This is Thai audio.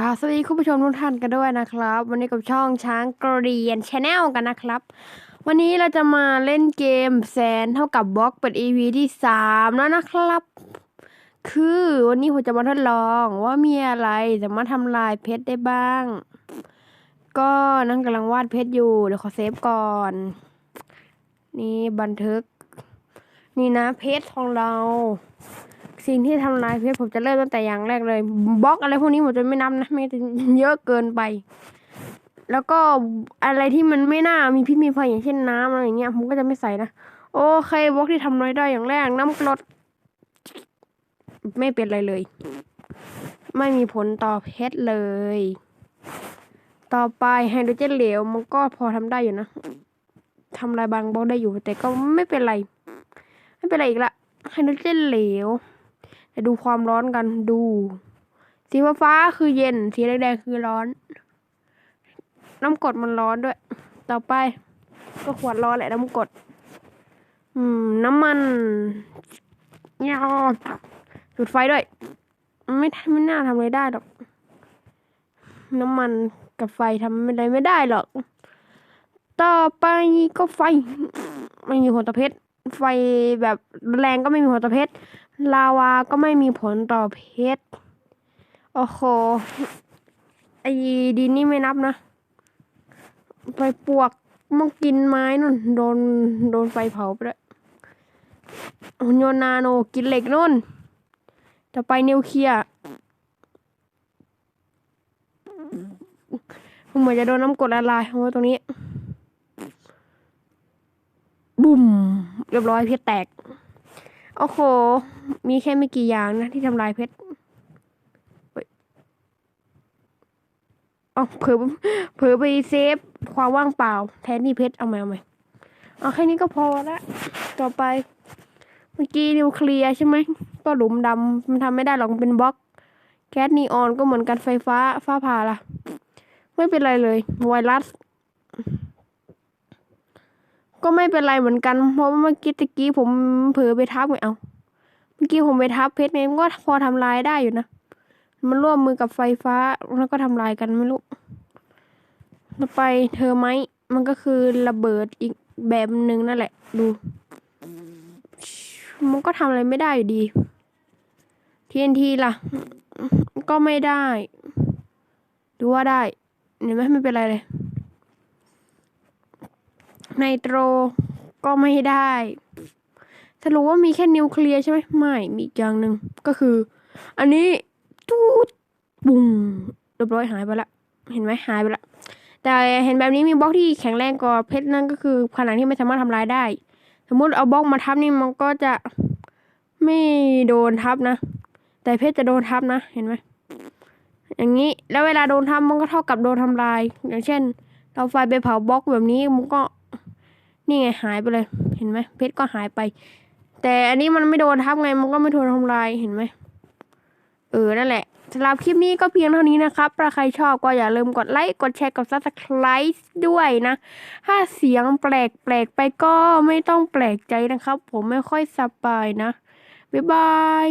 ค่ะสวัสดีคุณผู้ชมทุกท่านกันด้วยนะครับ วันนี้กับช่องช้างกรียนชาแนลกันนะครับ วันนี้เราจะมาเล่นเกมแสนเท่ากับบล็อกเปิด EP ที่สามแล้วนะครับ คือวันนี้ผมจะมาทดลองว่ามีอะไรสามารถทำลายเพชรได้บ้าง ก็นั่งกำลังวาดเพชรอยู่เดี๋ยวขอเซฟก่อน นี่บันทึก นี่นะเพชรของเรา สิ่งที่ทำลายเพชรผมจะเริ่มตั้งแต่อย่างแรกเลยบล็อกอะไรพวกนี้ผมจะไม่นับนะไม่จะเยอะเกินไป แล้วก็อะไรที่มันไม่น่ามีพิษมีภัยอย่างเช่นน้ำอะไรอย่างเงี้ยผมก็จะไม่ใส่นะโอเคบล็อกที่ทำอะไรได้อย่างแรกน้ำกรดไม่เป็นอะไรเลย ไม่มีผลต่อเพชรเลย ต่อไปไฮโดรเจนเหลวมันก็พอทำได้อยู่นะทำลายบางบล็อกได้อยู่แต่ก็ไม่เป็นไร ไม่เป็นไรอีกละไฮโดรเจนเหลว จะดูความร้อนกันดู สีฟ้าคือเย็น สีแดงๆคือร้อน น้ำกดมันร้อนด้วย ต่อไป ก็ขวดร้อนแหละน้ำกด อืม น้ำมันยาจุดไฟด้วย ไม่ไม่น่าทำอะไรได้หรอก น้ำมันกับไฟทำอะไรไม่ได้หรอก ต่อไปก็ไฟ ไม่มีผลต่อเพชร ไฟแบบแรงก็ไม่มีผลต่อเพชร ลาวาก็ไม่มีผลต่อเพชร โอ้โห ไอ้ดินนี่ไม่นับนะ ไปปวกมันกินไม้นู่น โดน โดนไฟเผาไปแล้วหุ่นยนต์นาโนกินเหล็กนู่นต่อไปนิวเคลียร์เหมือนจะโดนน้ำกรดละลายเอาไว้ตรงนี้ บุ่ม เรียบร้อยเพชรแตก โอ้โห มีแค่ไม่กี่อย่างนะที่ทำลายเพชรเฮ้ยเอเผลอเผลอไปเซฟความว่างเปล่า แทนที่เพชรเอามาเอามเอาแค่นี้ก็พอละต่อไป เมื่อกี้นิวเคลียร์ใช่ไหมก็หลุมดำมันทำไม่ได้หรอกเป็นบล็อก แก๊สนีออนก็เหมือนกันไฟฟ้าฟ้าผ่าล่ะ ไม่เป็นไรเลยไวรัส ก็ไม่เป็นไรเหมือนกัน เพราะเมื่อกี้ตะกี้ผมเผลอไปทับไงเอา เมื่อกี้ผมไปทับเพชรเนี่ยมันก็พอทำลายได้อยู่นะ มันร่วมมือกับไฟฟ้าแล้วก็ทำลายกันไม่รู้ ต่อไปเธอไหม มันก็คือระเบิดอีกแบบหนึ่งนั่นแหละ ดู มันก็ทำอะไรไม่ได้อยู่ดี TNT ล่ะ ก็ไม่ได้ ดูว่าได้ เห็นไหมไม่เป็นไรเลย ไนโตรก็ไม่ได้สรุปว่ามีแค่นิวเคลียร์ใช่ไหมไม่ มีอีกอย่างหนึ่งก็คือ อันนี้ตูดบุ้งเรียบร้อยหายไปละ เห็นไหมหายไปละ แต่เห็นแบบนี้มีบล็อกที่แข็งแรงกว่าเพชรนั่นก็คือขนาดที่ไม่สามารถทำลายได้ สมมุติเอาบล็อกมาทับนี่มันก็จะไม่โดนทับนะ แต่เพชรจะโดนทับนะ เห็นไหมอย่างนี้ แล้วเวลาโดนทับมันก็เท่ากับโดนทำลาย อย่างเช่น เราไฟไปเผาบล็อกแบบนี้มันก็ นี่ไงหายไปเลย เห็นไหมเพชรก็หายไป แต่อันนี้มันไม่โดนทับไงมันก็ไม่โดนทำลายเห็นไหมเออนั่นแหละสำหรับคลิปนี้ก็เพียงเท่านี้นะครับถ้าใครชอบก็อย่าลืมกดไลค์ กดแชร์ กด subscribe ด้วยนะ ถ้าเสียงแปลกแปลกไปก็ไม่ต้องแปลกใจนะครับ ผมไม่ค่อยสบายนะ บ๊ายบาย